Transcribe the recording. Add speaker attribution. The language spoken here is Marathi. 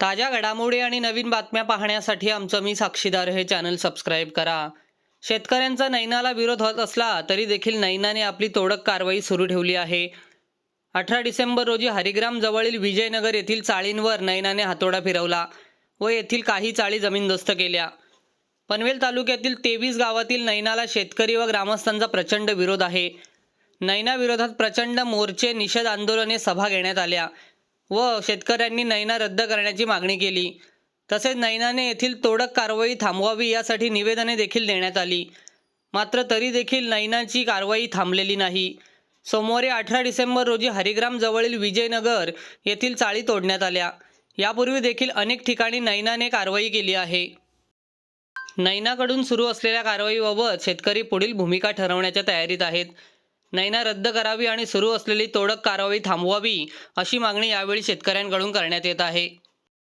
Speaker 1: ताज्या घडामोडी आणि नवीन बातम्या पाहण्यासाठी आमचं मी साक्षीदार हे चॅनल सबस्क्राईब करा. शेतकऱ्यांचा नैनाला विरोध होत असला तरी देखील नैनाने आपली तोडक कारवाई सुरू ठेवली आहे. अठरा डिसेंबर रोजी हरिग्राम जवळील विजयनगर येथील चाळींवर नैनाने हातोडा फिरवला व येथील काही चाळी जमीनदोस्त केल्या. पनवेल तालुक्यातील तेवीस गावातील नैनाला शेतकरी व ग्रामस्थांचा प्रचंड विरोध आहे. नैना विरोधात प्रचंड मोर्चे निषेध आंदोलने सभा घेण्यात आल्या. व शेतकऱ्यांनी नैना रद्द करण्याची मागणी केली. तसेच नैनाने येथील तोडक कारवाई थांबवावी यासाठी निवेदने देखील देण्यात आली. मात्र तरी देखील नैनाची कारवाई थांबलेली नाही. सोमवारी अठरा डिसेंबर रोजी हरिग्राम जवळील विजयनगर येथील चाळी तोडण्यात आल्या. यापूर्वी देखील अनेक ठिकाणी नैनाने कारवाई केली आहे. नैनाकडून सुरू असलेल्या कारवाईबाबत शेतकरी पुढील भूमिका ठरवण्याच्या तयारीत आहेत. नैना रद्द करावी आणि सुरू असलेली तोडक कारवाई थांबवावी अशी मागणी यावेळी शेतकऱ्यांकडून करण्यात येत आहे.